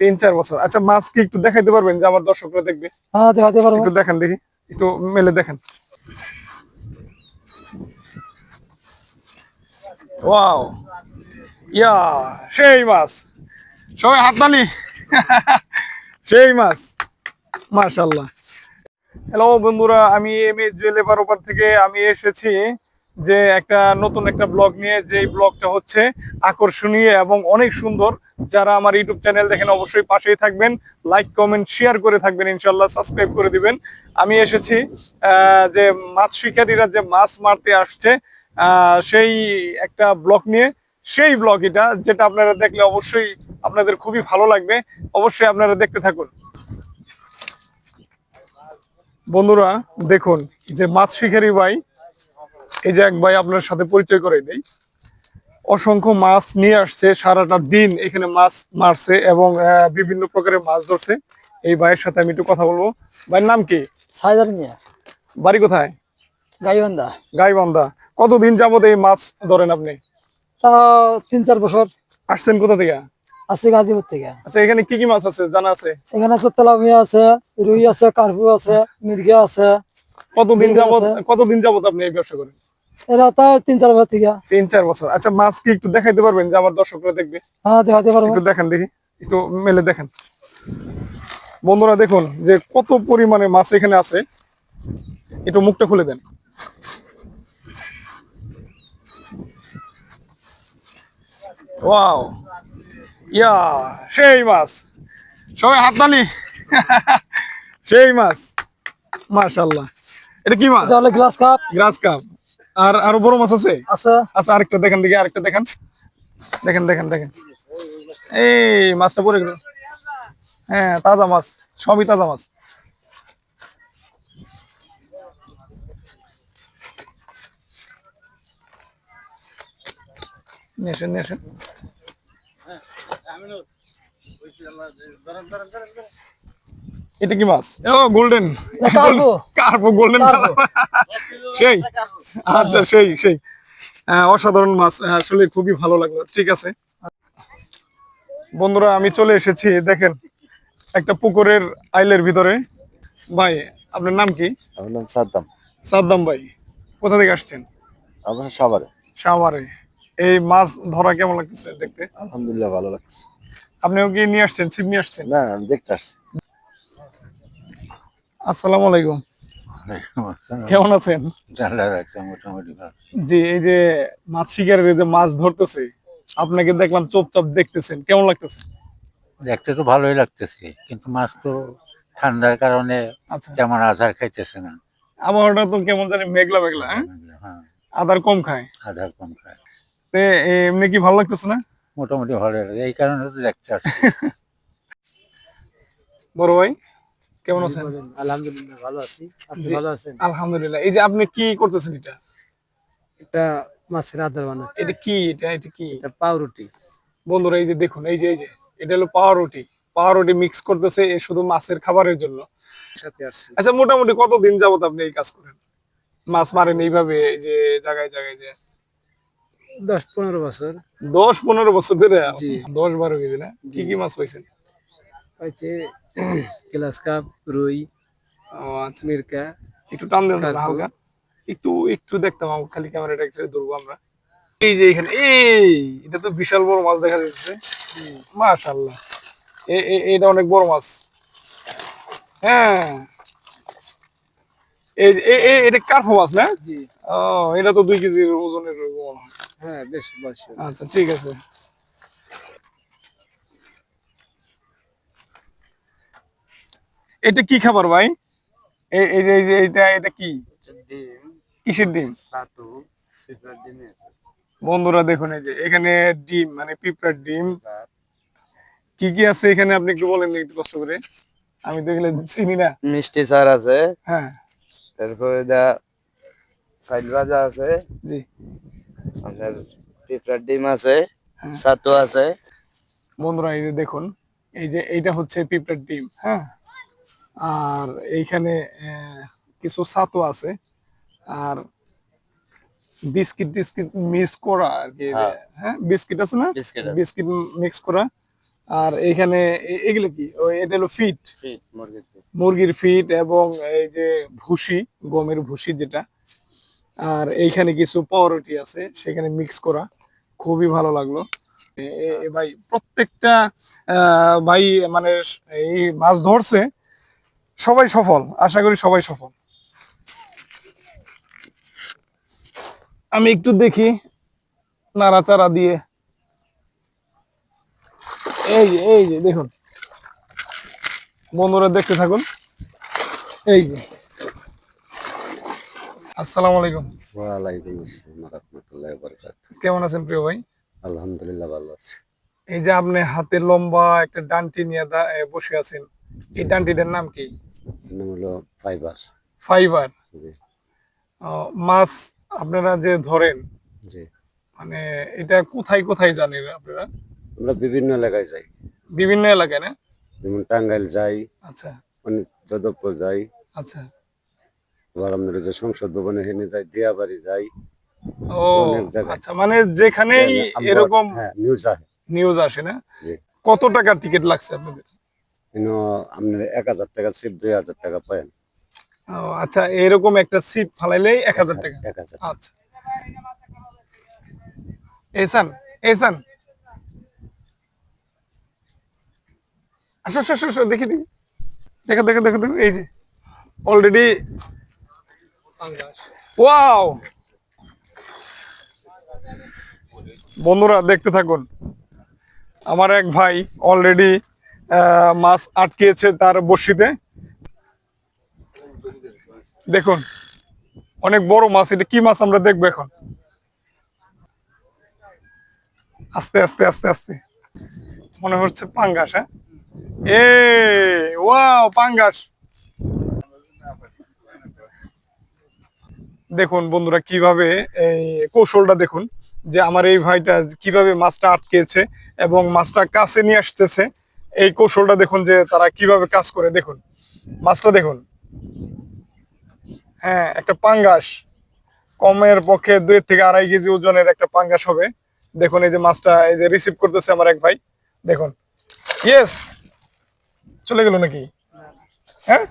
তিন চার বছর। আচ্ছা মাছ কি একটু দেখাইতে পারবেন যে আমার দর্শকরা দেখবে? হ্যাঁ দেখাতে পারব। একটু দেখেন দেখি একটু মেলে দেখেন। ওয়াও ইয়া সেই মাছ। সবাই হাততালি। সেই মাছ। মাশাল্লাহ হ্যালো বন্ধুরা আমি এম এস জুয়েল ওপার থেকে আমি এসেছি। যে একটা নতুন একটা ব্লগ নিয়ে যে ব্লগটা হচ্ছে আকর্ষণীয় এবং অনেক সুন্দর। যারা আমার ইউটিউব চ্যানেল দেখেন অবশ্যই পাশেই থাকবেন লাইক কমেন্ট শেয়ার করে থাকবেন ইনশাল্লাহ সাবস্ক্রাইব করে দিবেন। আমি এসেছি যে মাছ শিকারীরা যে মাছ মারতে আসছে সেই একটা ব্লগ নিয়ে। সেই ব্লগ এটা, যেটা আপনারা দেখলে অবশ্যই আপনাদের খুবই ভালো লাগবে। অবশ্যই আপনারা দেখতে থাকুন। বন্ধুরা, দেখুন যে মাছ শিকারী ভাই এই যে এক ভাই আপনার সাথে পরিচয় করে দেই। অসংখ্য মাছ নিয়ে আসছে সারাটা দিন এখানে মাছ মারছে এবং বিভিন্ন প্রকারের মাছ ধরছে। এই ভাইয়ের সাথে আমি একটু কথা বলব। ভাইয়ের নাম কি? সাইদার মিয়া। বাড়ি কোথায়? গাইবান্ধা। গাইবান্ধা। কতদিন যাবত এই মাছ ধরেন আপনি? তা তিন চার বছর। আসছেন কোথা থেকে? আছে গাজীপুর থেকে। আচ্ছা এখানে কি কি মাছ আছে জানা আছে? এখানে আছে তেলাপিয়া আছে রুই আছে কার্পু আছে মির্গা আছে। কতদিন যাবত কতদিন যাবত আপনি এই ব্যবসা করেন? এরা তাই তিন চার বছর থেকে। তিন চার বছর। আচ্ছা মাছ কি একটু দেখাইতে পারবেন? যে আমার দর্শকরা দেখবে। হ্যাঁ দেখাতে পারব। একটু দেখেন দেখি। একটু মেলে দেখেন। বন্ধুরা দেখুন যে কত পরিমাণে মাছ এখানে আছে। একটু মুখটা খুলে দেন। ওয়াও। ইয়া সেই মাছ সবাই হাততালি। সেই মাছ মাশাল্লাহ এটা কি মাছ গ্লাস কাপ গ্রাস কাপ আর আরও বড় মাছ আছে? আছে। আচ্ছা আরেকটা দেখেন দেখি আরেকটা দেখেন। দেখেন দেখেন দেখেন। এই মাছটা পড়ে গেল। হ্যাঁ তাজা মাছ সবই তাজা মাছ। নেসেন নেসেন এটা কি মাছ? ও গোল্ডেন কার্পো। কার্পো গোল্ডেন সেই। আচ্ছা সেই সেই। অসাধারণ মাছ। আসলে খুবই ভালো লাগল। ঠিক আছে। বন্ধুরা আমি চলে এসেছি দেখেন একটা পুকুরের আইলের ভিতরে। ভাই আপনার নাম কি? আমার নাম সাদ্দাম। সাদ্দাম ভাই কোথা থেকে আসছেন? আমার সাভারে। সাভারে। এই মাছ ধরা কেমন লাগতেছে দেখতে? আলহামদুলিল্লাহ ভালো লাগছে। আপনিও কি নিয়ে আসছেন? ছিপ নিয়ে আসছেন? না আমি দেখতে আসছি। আসসালামু আলাইকুম। কেমন আছেন? মোটামুটি জি এই যে মাছ শিকারের যে মাছ ধরতেছে আপনাকে দেখলাম চুপচাপ দেখতেছেন। কেমন লাগতেছে? দেখতে তো ভালোই লাগতেছে কিন্তু মাছ তো ঠান্ডার কারণে আচ্ছা। তেমন আধার খাইতেছে না। আবহাওয়াটা তো কেমন জানি মেঘলা মেঘলা হ্যাঁ? হ্যাঁ। আদার কম খায়। আধার কম খায়। তে এমনি কি ভালো লাগতেছে না? মোটামুটি ভালো লাগে এই কারণে তো দেখতে আসছি। বড় ভাই? কেমন আছেন? আলহামদুলিল্লাহ ভালো আছি। আপনি ভালো আছেন? আলহামদুলিল্লাহ। এই যে আপনি কি করতেছেন এটা? এটা মাছের আদার বানাচ্ছি। এটা কি? এটা এটা কি? এটা পাউরুটি। বন্ধুরা এই যে দেখুন এই যে এই যে এটা হলো পাউরুটি। পাউরুটি মিক্স করতেছে এ শুধু মাছের খাবারের জন্য। সাথে আসছি আচ্ছা মোটামুটি কতদিন যাবত আপনি এই কাজ করেন? মাছ মারেন এইভাবে এই যে জায়গায় জায়গায় যে? দশ পনেরো বছর। দশ পনেরো বছর ধরে। দশ বারো কেজি না? কি কি মাছ পাইছেন? হয়েছে গ্লাস কাপ রুই ও আচ্ছা মির্কা একটু টান দেন হালকা। একটু একটু দেখতাম খালি ক্যামেরাটা একটু ধরবো আমরা। এই যে এখানে এই এটা তো বিশাল বড় মাছ দেখা যাচ্ছে। মাশাল্লাহ এ- এ- এটা অনেক বড় মাছ। হ্যাঁ। এই যে- এ- এ- এটা কার্পো মাছ না? জি। ও এটা তো দুই কেজির ওজনের মনে হয়। হ্যাঁ বেশ আচ্ছা ঠিক আছে। এটা কি খাবার ভাই? এই- এই যে এই যে এটা এটা কি? ডিম। কিসের ডিম? বন্ধুরা দেখুন এই যে এখানে ডিম মানে পিঁপড়ার ডিম। কি কি আছে এখানে? আপনি একটু বলেন একটু কষ্ট করে। আমি তো এগুলো চিনি না। মিষ্টি সার আছে। হ্যাঁ। তারপরে দা সাইড ভাজা আছে। জি। আপনার পিঁপড়ার ডিম আছে। হ্যাঁ। ছাতু আছে। বন্ধুরা এই যে দেখুন এই যে এইটা হচ্ছে পিঁপড়ার ডিম হ্যাঁ? আর এইখানে কিছু ছাতু আছে। আর বিস্কিট টিস্কিট মিক্স করা আর কি হ্যাঁ। হ্যাঁ বিস্কিট আছে না? বিস্কিট বিস্কিট মিক্স করা। আর এখানে এগুলো কি? ওই এটা হলো ফিট। মুরগির ফিট। এবং এই যে ভুসি গমের ভুসি যেটা। আর এইখানে কিছু পাউরুটি আছে সেখানে মিক্স করা। খুবই ভালো লাগল। ভাই প্রত্যেকটা আহ, ভাই মানে এই মাছ ধরছে। সবাই সফল আশা করি সবাই সফল। আমি একটু দেখি নাড়াচাড়া দিয়ে। এই যে এই যে দেখুন। বন্ধুরা দেখতে থাকুন। এই যে। আসসালামু আলাইকুম। ওয়ালাইকুম আসসালাম রহমতুল্লাহ বরকাত কেমন আছেন প্রিয় ভাই? আলহামদুলিল্লাহ ভালো আছে। এই যে আপনি হাতে লম্বা একটা ডান্টি নিয়ে বসে আছেন এই ডান্টিটার নাম কি? নাম হলো ফাইবার। ফাইবার। মাছ আপনারা যে ধরেন জি। মানে এটা কোথায় কোথায় জানেন আপনারা? আমরা বিভিন্ন এলাকায় যাই। বিভিন্ন এলাকায় না? যেমন টাঙ্গাইল যাই আচ্ছা। যাদবপুর যাই আচ্ছা। আবার আমরা যে সংসদ ভবনে হেনে যাই দিয়াবাড়ি যাই ও। আচ্ছা মানে যেখানেই এরকম হ্যাঁ নিউজ আহে নিউজ আসে না? কত টাকার টিকিট লাগছে আপনাদের? কিন্তু আপনার এক হাজার টাকা সিপ দুই হাজার টাকা আচ্ছা এরকম একটা ফালাইলেই এক হাজার টাকা। এক হাজার আচ্ছা। এসান এসান। আসো আসো আসো, আসো দেখি দেখি। দেখো দেখো দেখো দেখো এই যে। অলরেডি ওয়াও বন্ধুরা দেখতে থাকুন। আমার এক ভাই অলরেডি মাছ আটকেছে তার বড়শিতে দেখুন, অনেক বড় মাছ, এটা কি মাছ আমরা দেখব এখন? আস্তে আস্তে আস্তে আস্তে। মনে হচ্ছে পাঙ্গাস হ্যাঁ? এ ওয়াও, পাঙ্গাস। দেখুন বন্ধুরা, কীভাবে এই কৌশলটা দেখুন, যে আমার এই ভাইটা কীভাবে মাছটা আটকেছে এবং মাছটা কাছে নিয়ে আসতেছে। এই কৌশলটা দেখুন যে তারা কীভাবে কাজ করে, দেখুন। মাছটা দেখুন। হ্যাঁ একটা পাঙ্গাস। কমের পক্ষে দুই থেকে আড়াই কেজি ওজনের একটা পাঙ্গাস হবে। দেখুন, এই যে মাছটা, এই যে রিসিভ করতেছে আমার এক ভাই। দেখুন। ইয়েস চলে গেল নাকি? হ্যাঁ?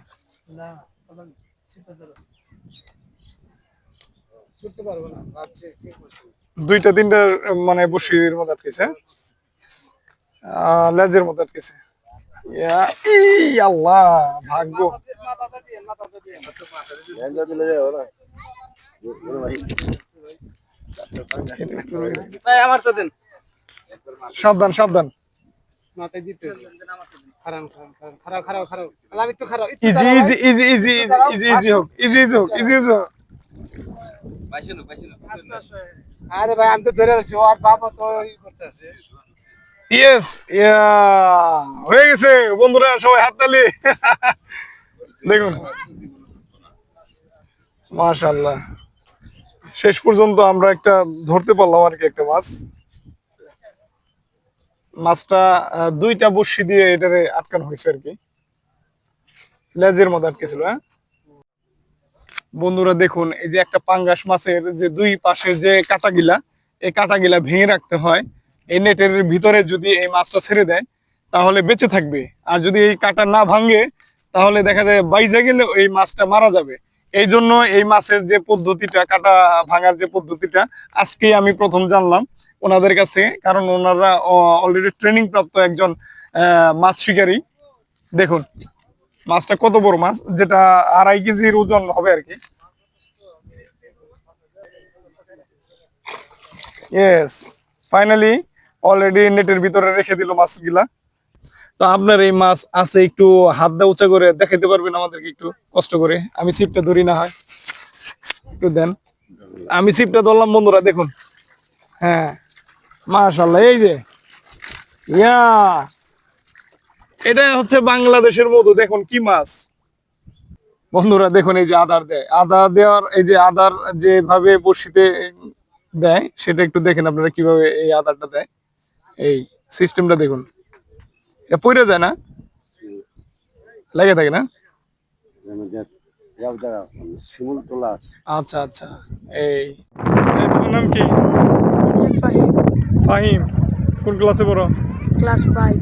দুইটা, তিনটা মানে বসির মধ্যে আটকেছে হ্যাঁ? লেজের মধ্যে আটকেছে। আল্লাহ ভাগ্য। সাবধান সাবধান। Easy easy easy easy easy easy হোক ইজি ইজি হোক ইজি ইজি হোক। আরে ভাই আমি তো ধরে আছি ও আর বাবা তো ই করতেছে ইয়েস ইয়া হয়ে গেছে, বন্ধুরা সবাই হাততালি। দেখুন। মাশাআল্লাহ। শেষ পর্যন্ত আমরা একটা ধরতে পারলাম আর কি একটা মাছ। মাছটা দুইটা বড়শি দিয়ে এটারে আটকানো হয়েছে আর কি। লেজের মধ্যে আটকেছিল হ্যাঁ? বন্ধুরা দেখুন, এই যে একটা পাঙ্গাস মাছের যে দুই পাশের যে কাটাগিলা, এই কাটাগিলা ভেঙে রাখতে হয়। এই নেটের ভিতরে যদি এই মাছটা ছেড়ে দেয়, তাহলে বেঁচে থাকবে। আর যদি এই কাটা না ভাঙে, তাহলে দেখা যায় বাইজে গেলে এই মাছটা মারা যাবে। এই জন্য এই মাছের যে পদ্ধতিটা, কাটা ভাঙার যে পদ্ধতিটা, আজকেই আমি প্রথম জানলাম ওনাদের কাছ থেকে। কারণ ওনারা অলরেডি ট্রেনিং প্রাপ্ত একজন মাছ শিকারী। দেখুন, মাছটা কত বড় মাছ? যেটা আড়াই কেজির ওজন হবে আর কি। ইয়েস ফাইনালি অলরেডি নেটের ভিতরে রেখে দিল মাছগুলা। তো আপনার এই মাছ আছে একটু হাত দা উঁচা করে দেখাইতে পারবেন আমাদেরকে একটু কষ্ট করে। আমি সিপটা ধরি না হয়। একটু দেন। আমি সিপটা ধরলাম, বন্ধুরা দেখুন। হ্যাঁ মাশাল্লাহ এই যে। ইয়া! এটা হচ্ছে বাংলাদেশের মধু, দেখুন কি মাছ। বন্ধুরা দেখুন এই যে আদার দেয়। আদা দেওয়ার, এই যে আদার যেভাবে বড়শিতে দেয়, সেটা একটু দেখেন আপনারা কীভাবে এই আদারটা দেয়। এই সিস্টেমটা দেখুন। এটা পড়ে যায় না? লেগে থাকে না? আচ্ছা আচ্ছা। এই। এই তোমার নাম কি? ফাহিম। কোন ক্লাসে পড়ো? Class five.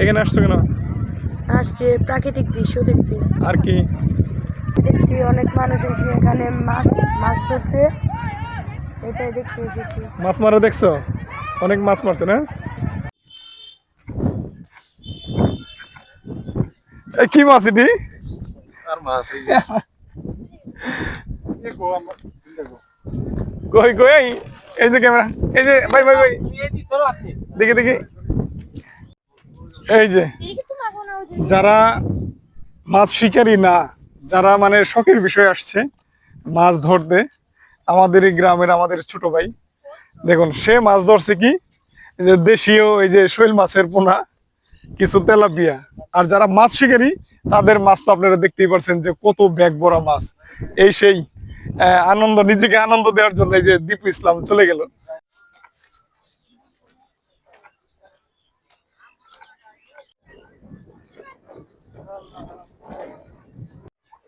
এখানে আসছো কেন? আসছে প্রাকৃতিক দৃশ্য দেখতে। আর কি? দেখছি অনেক মানুষ এসে এখানে মাছ মাছ ধরছে এটাই দেখতে এসেছি। মাছ মারা দেখছ? অনেক মাছ মারছে না? কি মাছ এটি? কই কই এই যে ক্যামেরা এই যে ভাই ভাই ভাই। দেখি দেখি। এই যে যারা মাছ শিকারী না যারা মানে শখের বিষয় আসছে মাছ ধরতে আমাদের এই গ্রামের আমাদের ছোট ভাই দেখুন, সে মাছ ধরছে কি? যে দেশীয়, এই যে শৈল মাছের পোনা, কিছু তেলাপিয়া। আর যারা মাছ শিকারী, তাদের মাছ তো আপনারা দেখতেই পারছেন যে কত ব্যাগ ভরা মাছ। এই সেই আনন্দ, নিজেকে আনন্দ দেওয়ার জন্য এই যে দীপু ইসলাম চলে গেল।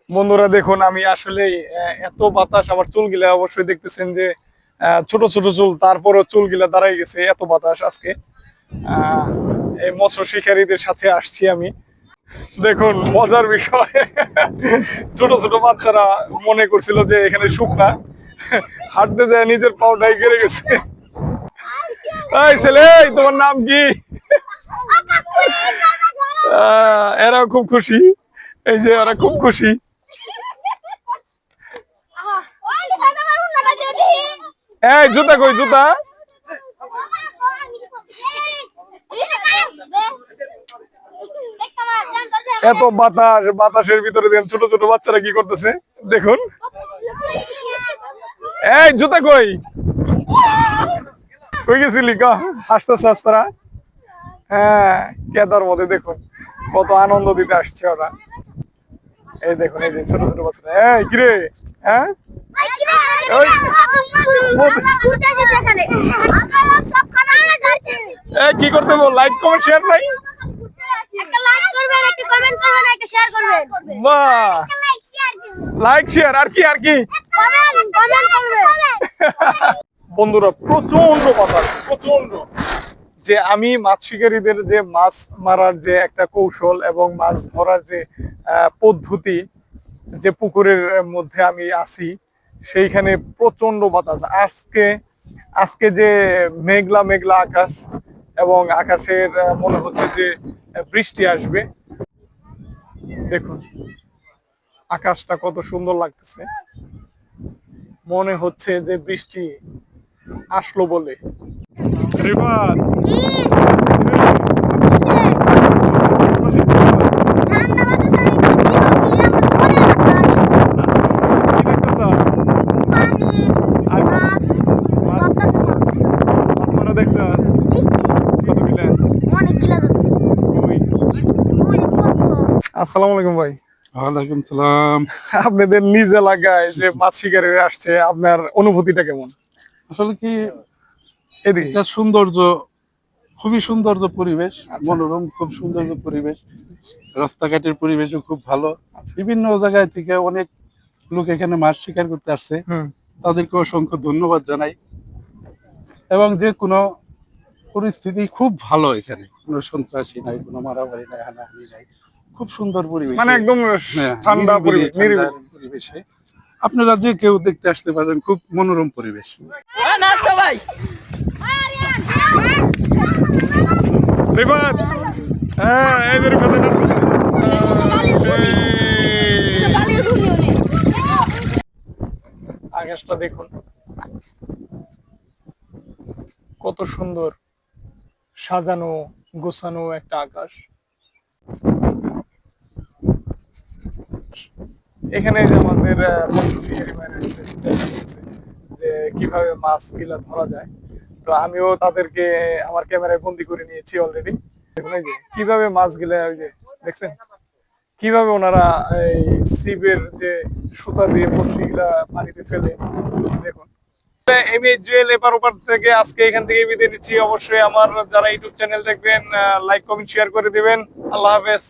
বন্ধুরা, দেখুন, আমি আসলে এত বাতাস আমার চুলগুলা অবশ্যই দেখতেছেন যে ছোট ছোট চুল, তারপরও চুলগুলা দাঁড়াই গেছে, এত বাতাস আজকে। এই মৎস্য শিকারীদের সাথে আসছি আমি। দেখুন, মজার বিষয়। ছোট ছোট বাচ্চারা মনে করছিল যে এখানে শুকনা হাঁটতে যায়, নিজের পাউডাই গেড়ে গেছে। এই ছেলে তোমার নাম কি? এরা খুব খুশি। এই যে, এরা খুব খুশি। এই জুতা কই জুতা? এত বাতাস বাতাসের ভিতরে দেখেন ছোট ছোট বাচ্চারা কি করতেছে? দেখুন। এই জুতা কই? কই গেছিলি ক? হাসতেছে হাসতারা হ্যাঁ কেদার মধ্যে দেখুন কত আনন্দ দিতে আসছে ওরা। এই দেখুন এই যে ছোট ছোট বাচ্চারা। এই কিরে? হ্যাঁ? কি করতে লাইক কমেন্ট শেয়ার নাই? লাইক শেয়ার আর কি আর কি? বন্ধুরা প্রচণ্ড বাতাস প্রচণ্ড যে আমি মাছ শিকারীদের যে মাছ মারার যে একটা কৌশল এবং মাছ ধরার যে পদ্ধতি, যে পুকুরের মধ্যে আমি আছি সেইখানে প্রচণ্ড বাতাস। আজকে আজকে যে মেঘলা মেঘলা আকাশ এবং আকাশের মনে হচ্ছে যে বৃষ্টি আসবে। দেখুন আকাশটা কত সুন্দর লাগতেছে। মনে হচ্ছে যে বৃষ্টি আসলো বলে। রিফাত ঠান্ডা বাতাস আমি কি জীবন দিলাম মনে বাতাস পানি মাছ মাছ মাছ মারা দেখছস কত কিলা অনেক গিলা যাচ্ছে ওই কত আসসালামু আলাইকুম ভাই। ওয়ালাইকুম সালাম। আপনাদের নিজ এলাকায় যে মাছ শিকারীরা আসছে আপনার অনুভূতিটা কেমন? আসলে কি এদিকে। সৌন্দর্য খুবই সৌন্দর্য পরিবেশ মনোরম খুব সৌন্দর্য পরিবেশ। রাস্তাঘাটের পরিবেশও খুব ভালো। বিভিন্ন জায়গায় থেকে অনেক লোক এখানে মাছ শিকার করতে আসছে। তাদেরকে অসংখ্য ধন্যবাদ জানাই। এবং যে কোনো পরিস্থিতি খুব ভালো এখানে। কোনো সন্ত্রাসী নাই কোনো মারামারি নাই হানাহানি নাই। খুব সুন্দর পরিবেশ। মানে একদম হ্যাঁ, ঠান্ডা পরিবেশ আপনারা যে কেউ দেখতে আসতে পারেন খুব মনোরম পরিবেশ। রিফাত হ্যাঁ এই যে রিফাতে নাচতেছে আকাশটা দেখুন। কত সুন্দর সাজানো গোছানো একটা আকাশ। এখানে আমাদের যে কীভাবে মাছগুলা ধরা যায়, তো আমিও তাদেরকে আমার ক্যামেরায় বন্দি করে নিয়েছি অলরেডি দেখুন যে, কীভাবে মাছ গিলা ওই যে, দেখছেন? কীভাবে ওনারা এই সিপের যে সুতা দিয়ে বসিগুলা পানিতে ফেলে, দেখুন। এম জুয়েল থেকে আজকে এখান থেকে অবশ্যই আমার যারা ইউটিউব চ্যানেল দেখবেন লাইক কমেন্ট শেয়ার করে দিবেন। আল্লাহ হাফেজ।